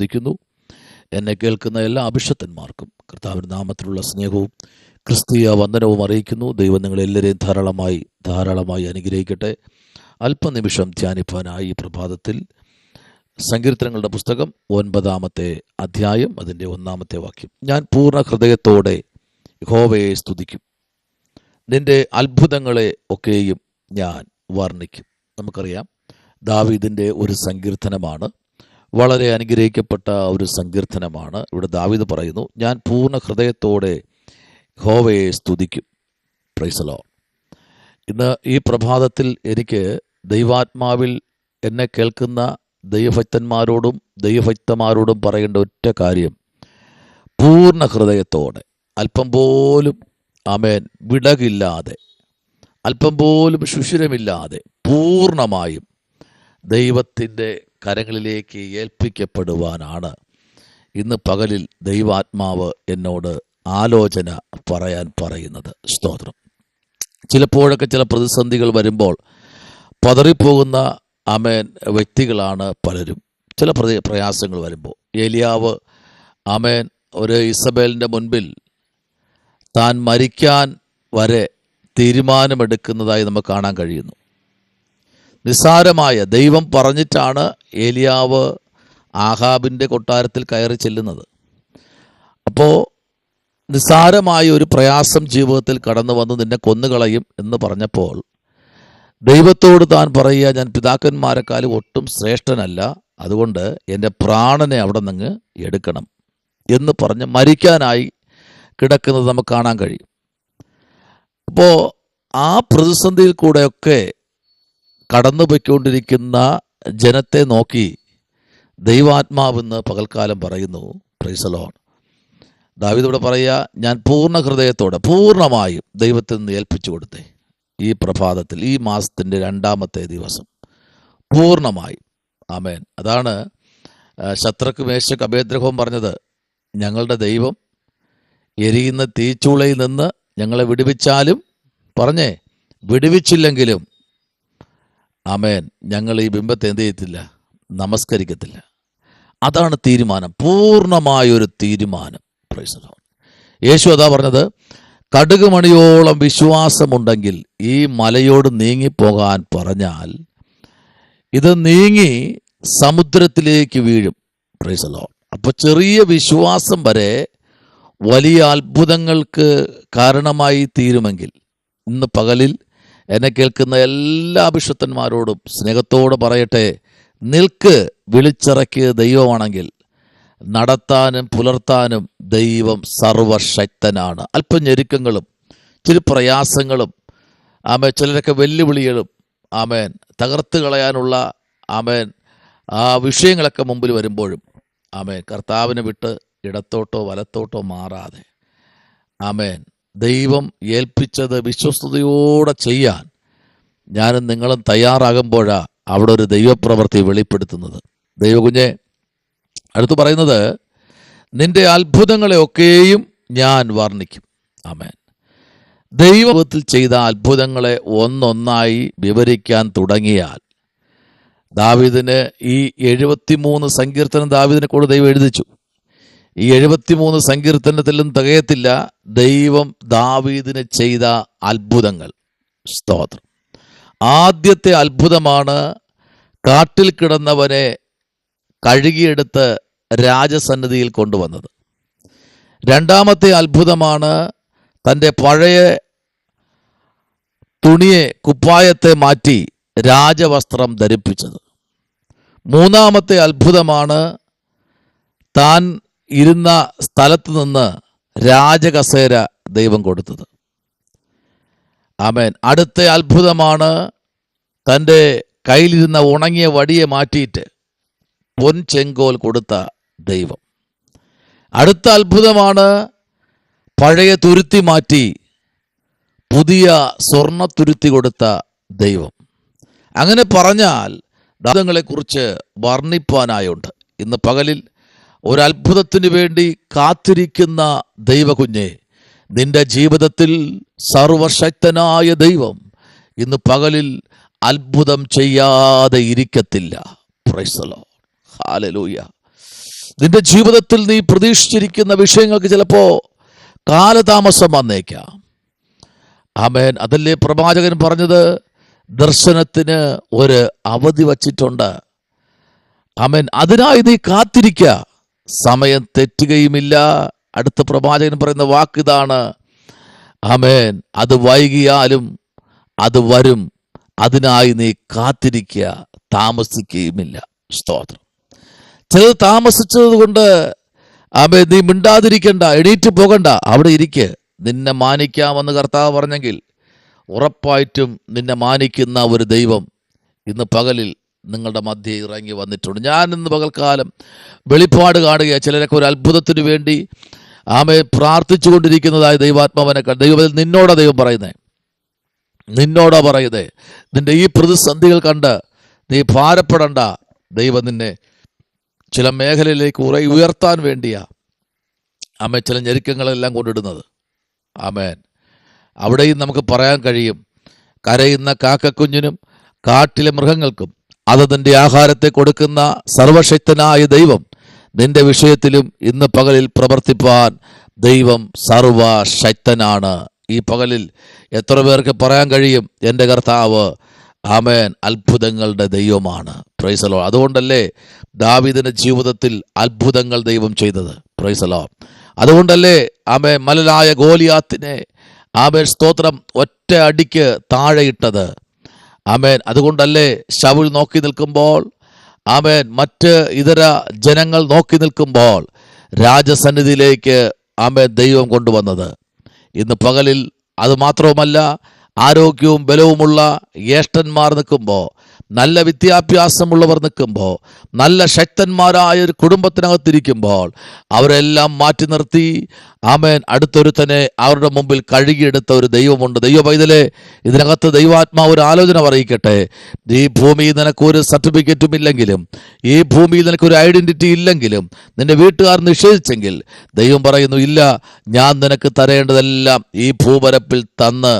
സ്തുതിക്കുന്നു എന്നെ കേൾക്കുന്ന എല്ലാ അഭിഷത്തന്മാർക്കും കർത്താവിന്റെ നാമത്തിലുള്ള സ്നേഹവും ക്രിസ്തീയ വന്ദനവും അറിയിക്കുന്നു. ദൈവം നിങ്ങളെല്ലാവരെയും ധാരാളമായി ധാരാളമായി അനുഗ്രഹിക്കട്ടെ. അല്പനിമിഷം ധ്യാനിപ്പാനായി ഈ പ്രഭാതത്തിൽ സങ്കീർത്തനങ്ങളുടെ പുസ്തകം ഒൻപതാമത്തെ അധ്യായം അതിന്റെ ഒന്നാമത്തെ വാക്യം. ഞാൻ പൂർണ ഹൃദയത്തോടെ ഹോവയെ സ്തുതിക്കും. നിന്റെ അത്ഭുതങ്ങളെ ഒക്കെയും ഞാൻ വർണിക്കും. നമുക്കറിയാം ദാവീദിന്റെ ഒരു സങ്കീർത്തനമാണ്. വളരെ അനുഗ്രഹിക്കപ്പെട്ട ഒരു സങ്കീർത്തനമാണ്. ഇവിടെ ദാവീദ് പറയുന്നു ഞാൻ പൂർണ ഹൃദയത്തോടെ ഹോവയെ സ്തുതിക്കും. പ്രൈസലോ ഇന്ന് ഈ പ്രഭാതത്തിൽ എനിക്ക് ദൈവാത്മാവിൽ എന്നെ കേൾക്കുന്ന ദൈവഭക്തന്മാരോടും ദൈവഭക്തന്മാരോടും പറയേണ്ട ഒറ്റ കാര്യം പൂർണ ഹൃദയത്തോടെ അല്പം പോലും അമേൻ വിടകില്ലാതെ അല്പം പോലും ശുശിരമില്ലാതെ പൂർണമായും ദൈവത്തിന്റെ കരങ്ങളിലേക്ക് ഏൽപ്പിക്കപ്പെടുവാനാണ്. ഇന്ന് പകലിൽ ദൈവാത്മാവ് എന്നോട് ആലോചന പറയാൻ പറയുന്നത്. സ്തോത്രം. ചിലപ്പോഴൊക്കെ ചില പ്രതിസന്ധികൾ വരുമ്പോൾ പതറിപ്പോകുന്ന അമേൻ വ്യക്തികളാണ് പലരും. ചില പ്രതി പ്രയാസങ്ങൾ വരുമ്പോൾ. ഏലിയാവ് അമേൻ ഒരു ഇസബേലിന്റെ മുൻപിൽ താൻ മരിക്കാൻ വരെ തീരുമാനമെടുക്കുന്നതായി നമുക്ക് കാണാൻ കഴിയുന്നു. നിസ്സാരമായ ദൈവം പറഞ്ഞിട്ടാണ് ഏലിയാവ് ആഹാബിന്റെ കൊട്ടാരത്തിൽ കയറി ചെല്ലുന്നത്. അപ്പോൾ നിസ്സാരമായ ഒരു പ്രയാസം ജീവിതത്തിൽ കടന്നു വന്ന് നിന്നെ കൊന്നുകളയും എന്ന് പറഞ്ഞപ്പോൾ ദൈവത്തോട് താൻ പറയുക ഞാൻ പിതാക്കന്മാരെക്കാൾ ഒട്ടും ശ്രേഷ്ഠനല്ല അതുകൊണ്ട് എന്റെ പ്രാണനെ അവിടെ നിന്ന് എടുക്കണം എന്ന് പറഞ്ഞ് മരിക്കാനായി കിടക്കുന്നത് നമുക്ക് കാണാൻ കഴിയും. അപ്പോൾ ആ പ്രതിസന്ധിയിൽ കൂടെയൊക്കെ കടന്നു പോയിക്കൊണ്ടിരിക്കുന്ന ജനത്തെ നോക്കി ദൈവാത്മാവെന്ന് പകൽക്കാലം പറയുന്നു. പ്രൈസലോൺ ദാവിദ് പറയുക ഞാൻ പൂർണ ഹൃദയത്തോടെ പൂർണമായും ദൈവത്തിൽ നിന്ന് ഏൽപ്പിച്ചു കൊടുത്തേ. ഈ പ്രഭാതത്തിൽ ഈ മാസത്തിന്റെ രണ്ടാമത്തെ ദിവസം. പൂർണമായി. ആമേൻ. അതാണ് ശത്രുക്ക് മേശക്ക് അഭേദ്രഹവും പറഞ്ഞത്. ഞങ്ങളുടെ ദൈവം എരിയുന്ന തീച്ചൂളയിൽ നിന്ന് ഞങ്ങളെ വിടുവിച്ചാലും പറഞ്ഞേ വിടുവിച്ചില്ലെങ്കിലും ആമേൻ. ഞങ്ങൾ ഈ ബിംബത്തെ എന്ത് ചെയ്യത്തില്ല? നമസ്കരിക്കത്തില്ല. അതാണ് തീരുമാനം. പൂർണമായൊരു തീരുമാനം. യേശു അതാ പറഞ്ഞത് കടുക് മണിയോളം വിശ്വാസമുണ്ടെങ്കിൽ ഈ മലയോട് നീങ്ങിപ്പോകാൻ പറഞ്ഞാൽ ഇത് നീങ്ങി സമുദ്രത്തിലേക്ക് വീഴും. പ്രൈസലോ അപ്പോൾ ചെറിയ വിശ്വാസം വരെ വലിയ അത്ഭുതങ്ങൾക്ക് കാരണമായി തീരുമെങ്കിൽ ഇന്ന് പകലിൽ എന്നെ കേൾക്കുന്ന എല്ലാ അഭിഷത്തന്മാരോടും സ്നേഹത്തോട് പറയട്ടെ. നിൽക്ക് വിളിച്ചിറക്കിയ ദൈവമാണെങ്കിൽ നടത്താനും പുലർത്താനും ദൈവം സർവശക്തനാണ്. അല്പം ഞെരുക്കങ്ങളും ചില പ്രയാസങ്ങളും ആമേൻ ചിലരൊക്കെ വെല്ലുവിളികളും ആമേൻ തകർത്ത് കളയാനുള്ള ആമേൻ ആ വിഷയങ്ങളൊക്കെ മുമ്പിൽ വരുമ്പോഴും ആമേൻ കർത്താവിനെ വിട്ട് ഇടത്തോട്ടോ വലത്തോട്ടോ മാറാതെ ആമേൻ ദൈവം ഏൽപ്പിച്ചത് വിശ്വസ്തയോടെ ചെയ്യാൻ ഞാനും നിങ്ങളും തയ്യാറാകുമ്പോഴാണ് അവിടെ ഒരു ദൈവപ്രവൃത്തി വെളിപ്പെടുത്തുന്നത്. ദൈവകുഞ്ഞെ അടുത്ത് പറയുന്നത് നിന്റെ അത്ഭുതങ്ങളെ ഒക്കെയും ഞാൻ വർണിക്കും. ആമേൻ. ദൈവത്തിൽ ചെയ്ത അത്ഭുതങ്ങളെ ഒന്നൊന്നായി വിവരിക്കാൻ തുടങ്ങിയാൽ ദാവിദിന് ഈ എഴുപത്തിമൂന്ന് സങ്കീർത്തനം ദാവിദിനെ കൂടെ ദൈവം എഴുതിച്ചു. ഈ എഴുപത്തിമൂന്ന് സങ്കീർത്തനത്തിലും തികയത്തില്ല. ദൈവം ദാവീദിന് ചെയ്ത അത്ഭുതങ്ങൾ. സ്തോത്രം. ആദ്യത്തെ അത്ഭുതമാണ് കാട്ടിൽ കിടന്നവനെ കഴുകിയെടുത്ത് രാജസന്നിധിയിൽ കൊണ്ടുവന്നത്. രണ്ടാമത്തെ അത്ഭുതമാണ് തന്റെ പഴയ തുണിയെ കുപ്പായത്തെ മാറ്റി രാജവസ്ത്രം ധരിപ്പിച്ചത്. മൂന്നാമത്തെ അത്ഭുതമാണ് താൻ ഇരുന്ന സ്ഥലത്ത് നിന്ന് രാജകസേര ദൈവം കൊടുത്തത്. ആമേൻ. അടുത്ത അത്ഭുതമാണ് തന്റെ കയ്യിലിരുന്ന ഉണങ്ങിയ വടിയെ മാറ്റിയിട്ട് പൊൻ ചെങ്കോൽ കൊടുത്ത ദൈവം. അടുത്ത അത്ഭുതമാണ് പഴയ തുരുത്തി മാറ്റി പുതിയ സ്വർണ തുരുത്തി കൊടുത്ത ദൈവം. അങ്ങനെ പറഞ്ഞാൽ ദാതങ്ങളെക്കുറിച്ച് വർണിപ്പാനായുണ്ട്. ഇന്ന് പകലിൽ ഒരു അത്ഭുതത്തിന് വേണ്ടി കാത്തിരിക്കുന്ന ദൈവകുഞ്ഞെ നിന്റെ ജീവിതത്തിൽ സർവശക്തനായ ദൈവം ഇന്ന് പകലിൽ അത്ഭുതം ചെയ്യാതെ ഇരിക്കത്തില്ല. പ്രൈസലോ ഹാലലൂയ നിന്റെ ജീവിതത്തിൽ നീ പ്രതീക്ഷിച്ചിരിക്കുന്ന വിഷയങ്ങൾക്ക് ചിലപ്പോൾ കാലതാമസം വന്നേക്കാം. ആമേൻ. അതല്ലേ പ്രവാചകൻ പറഞ്ഞത്? ദർശനത്തിന് ഒരു അവധി വച്ചിട്ടുണ്ട്. ആമേൻ. അതിനായി നീ കാത്തിരിക്കുക സമയം തെറ്റുകയുമില്ല. അടുത്ത പ്രവാചകൻ പറയുന്ന വാക്കിതാണ് ആമേൻ. അത് വൈകിയാലും അത് വരും. അതിനായി നീ കാത്തിരിക്കുക. താമസിക്കുകയുമില്ല. സ്തോത്രം. ചിലത് താമസിച്ചത് കൊണ്ട് ആമേ നീ മിണ്ടാതിരിക്കണ്ട എണീറ്റ് പോകണ്ട. അവിടെ ഇരിക്ക്. നിന്നെ മാനിക്കാമെന്ന് കർത്താവ് പറഞ്ഞെങ്കിൽ ഉറപ്പായിട്ടും നിന്നെ മാനിക്കുന്ന ഒരു ദൈവം ഇന്ന് പകലിൽ നിങ്ങളുടെ മധ്യേ ഇറങ്ങി വന്നിട്ടുണ്ട്. ഞാൻ ഇന്ന് പകൽക്കാലം വെളിപ്പാട് കാണുക ചിലരൊക്കെ ഒരു അത്ഭുതത്തിന് വേണ്ടി ആമെ പ്രാർത്ഥിച്ചു കൊണ്ടിരിക്കുന്നതായ ദൈവാത്മാവനെ കണ്ട്. ദൈവത്തിൽ നിന്നോടാ ദൈവം പറയുന്നേ. നിന്നോടാ പറയുന്നേ. നിന്റെ ഈ പ്രതിസന്ധികൾ കണ്ട് നീ ഭാരപ്പെടണ്ട. ദൈവം നിന്നെ ചില മേഖലയിലേക്ക് ഉറ ഉയർത്താൻ വേണ്ടിയാ ആമേ ചില ഞെരുക്കങ്ങളെല്ലാം കൊണ്ടിടുന്നത്. ആമേൻ. അവിടെയും നമുക്ക് പറയാൻ കഴിയും. കരയുന്ന കാക്കക്കുഞ്ഞിനും കാട്ടിലെ മൃഗങ്ങൾക്കും അതതിന്റെ ആഹാരത്തെ കൊടുക്കുന്ന സർവശക്തനായ ദൈവം നിന്റെ വിഷയത്തിലും ഇന്ന് പകലിൽ പ്രവർത്തിപ്പാൻ ദൈവം സർവശക്തനാണ്. ഈ പകലിൽ എത്ര പേർക്ക് പറയാൻ കഴിയും? എന്റെ കർത്താവ് ആമേൻ. അത്ഭുതങ്ങളുടെ ദൈവമാണ്. പ്രൈസലോ അതുകൊണ്ടല്ലേ ദാവിദിന്റെ ജീവിതത്തിൽ അത്ഭുതങ്ങൾ ദൈവം ചെയ്തത്. പ്രൈസലോ അതുകൊണ്ടല്ലേ ആമേ മലലായ ഗോലിയാത്തിനെ ആമേ സ്തോത്രം ഒറ്റ അടിക്ക് താഴെയിട്ടത്. ആമേൻ. അതുകൊണ്ടല്ലേ ശവുൽ നോക്കി നിൽക്കുമ്പോൾ ആമേൻ മറ്റ് ഇതര ജനങ്ങൾ നോക്കി നിൽക്കുമ്പോൾ രാജസന്നിധിയിലേക്ക് ആമേൻ ദൈവം കൊണ്ടുവന്നത്. ഇന്ന് പകലിൽ അത് മാത്രവുമല്ല ആരോഗ്യവും ബലവുമുള്ള ജ്യേഷ്ഠന്മാർ നിൽക്കുമ്പോൾ നല്ല വിദ്യാഭ്യാസമുള്ളവർ നിൽക്കുമ്പോൾ നല്ല ശക്തന്മാരായ ഒരു കുടുംബത്തിനകത്തിരിക്കുമ്പോൾ അവരെല്ലാം മാറ്റി നിർത്തി ആമേൻ. അടുത്തൊരുത്തനെ അവരുടെ മുമ്പിൽ കഴുകിയെടുത്ത ഒരു ദൈവമുണ്ട്. ദൈവ പൈതലെ ഇതിനകത്ത് ദൈവാത്മാവ് ഒരു ആലോചന പറയിക്കട്ടെ. ഈ ഭൂമിയിൽ നിനക്കൊരു സർട്ടിഫിക്കറ്റും ഇല്ലെങ്കിലും ഈ ഭൂമിയിൽ നിനക്കൊരു ഐഡന്റിറ്റി ഇല്ലെങ്കിലും നിന്റെ വീട്ടുകാർ നിഷേധിച്ചെങ്കിൽ ദൈവം പറയുന്നു ഇല്ല ഞാൻ നിനക്ക് തരേണ്ടതെല്ലാം ഈ ഭൂപരപ്പിൽ തന്ന്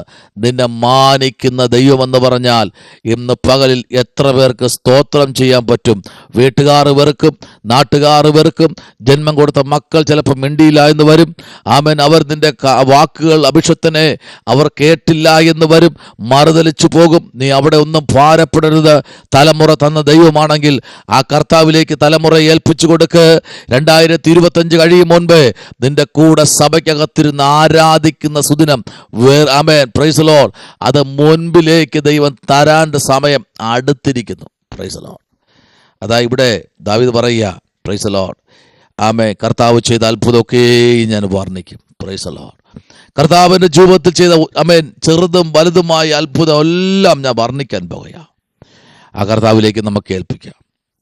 നിന്നെ മാനിക്കുന്ന ദൈവമെന്ന് പറഞ്ഞാൽ ഇന്ന് പകലിൽ എത്ര പേർക്ക് സ്തോത്രം ചെയ്യാൻ പറ്റും? വീട്ടുകാർ വെറുക്കും നാട്ടുകാർ വെറുക്കും ജന്മം കൊടുത്ത മക്കൾ ചിലപ്പോൾ മിണ്ടിയില്ല എന്ന് വരും. ആമൻ. അവർ നിന്റെ വാക്കുകൾ അഭിഷത്തിനെ അവർ കേട്ടില്ല എന്ന് വരും. മറുതലിച്ചു പോകും. നീ അവിടെ ഒന്നും ഭാരപ്പെടരുത്. തലമുറ തന്ന ദൈവമാണെങ്കിൽ ആ കർത്താവിലേക്ക് തലമുറ ഏൽപ്പിച്ചു കൊടുക്ക്. രണ്ടായിരത്തി ഇരുപത്തഞ്ച് കഴിയും മുൻപ് നിന്റെ കൂടെ സഭയ്ക്കകത്തിരുന്ന് ആരാധിക്കുന്ന സുദിനം ആമേൻ. പ്രൈസലോൾ അത് മുൻപിലേക്ക് ദൈവം തരാന്റെ സമയം അടുത്തിരിക്കുന്നു. പ്രൈസലോൾ അതാ ഇവിടെ ദാവിദ് പറയുക പ്രൈസ് ലോൾ ആമേ കർത്താവ് ചെയ്ത അത്ഭുതമൊക്കെ ഞാൻ വർണിക്കും. പ്രൈസ് ലോൾ കർത്താവിന്റെ ജീവിതത്തിൽ ചെയ്ത അമേൻ ചെറുതും വലുതുമായ അത്ഭുതം എല്ലാം ഞാൻ വർണിക്കാൻ പോകുക ആ കർത്താവിലേക്ക് നമുക്ക് ഏൽപ്പിക്കാം.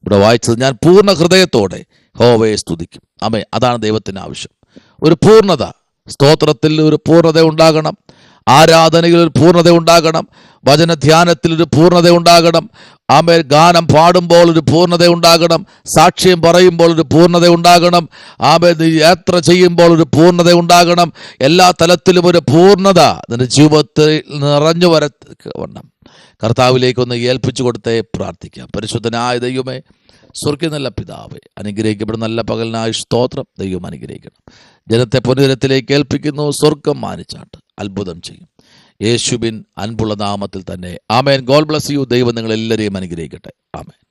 ഇവിടെ വായിച്ചത് ഞാൻ പൂർണ ഹൃദയത്തോടെ ഹോവയെ സ്തുതിക്കും. അമേ അതാണ് ദൈവത്തിന് ആവശ്യം. ഒരു പൂർണത. സ്തോത്രത്തിൽ ഒരു പൂർണത ഉണ്ടാകണം. ആരാധനയിൽ ഒരു പൂർണത ഉണ്ടാകണം. വചനധ്യാനത്തിൽ ഒരു പൂർണത ഉണ്ടാകണം. ആമേ ഗാനം പാടുമ്പോൾ ഒരു പൂർണത ഉണ്ടാകണം. സാക്ഷ്യം പറയുമ്പോൾ ഒരു പൂർണത ഉണ്ടാകണം. ആമേ യാത്ര ചെയ്യുമ്പോൾ ഒരു പൂർണത ഉണ്ടാകണം. എല്ലാ തലത്തിലും ഒരു പൂർണത നിന്റെ ജീവിതത്തിൽ നിറഞ്ഞു വരണം കർത്താവിലേക്കൊന്ന് ഏൽപ്പിച്ചു കൊടുത്തേ പ്രാർത്ഥിക്കാം. പരിശുദ്ധനായ ദൈവമേ സ്വർഗ നല്ല പിതാവേ അനുഗ്രഹിക്കപ്പെടുന്ന നല്ല പകലിനായ സ്തോത്രം ദൈവം അനുഗ്രഹിക്കണം. ജനത്തെ പുനരത്തിലേക്ക് ഏൽപ്പിക്കുന്നു. സ്വർഗം മാനിച്ചാട്ട്. അത്ഭുതം ചെയ്യും. യേശുബിൻ അൻപുള്ള നാമത്തിൽ തന്നെ. ആമേൻ. God bless you. ദൈവം നിങ്ങളെല്ലാവരെയും അനുഗ്രഹിക്കട്ടെ. ആമേൻ.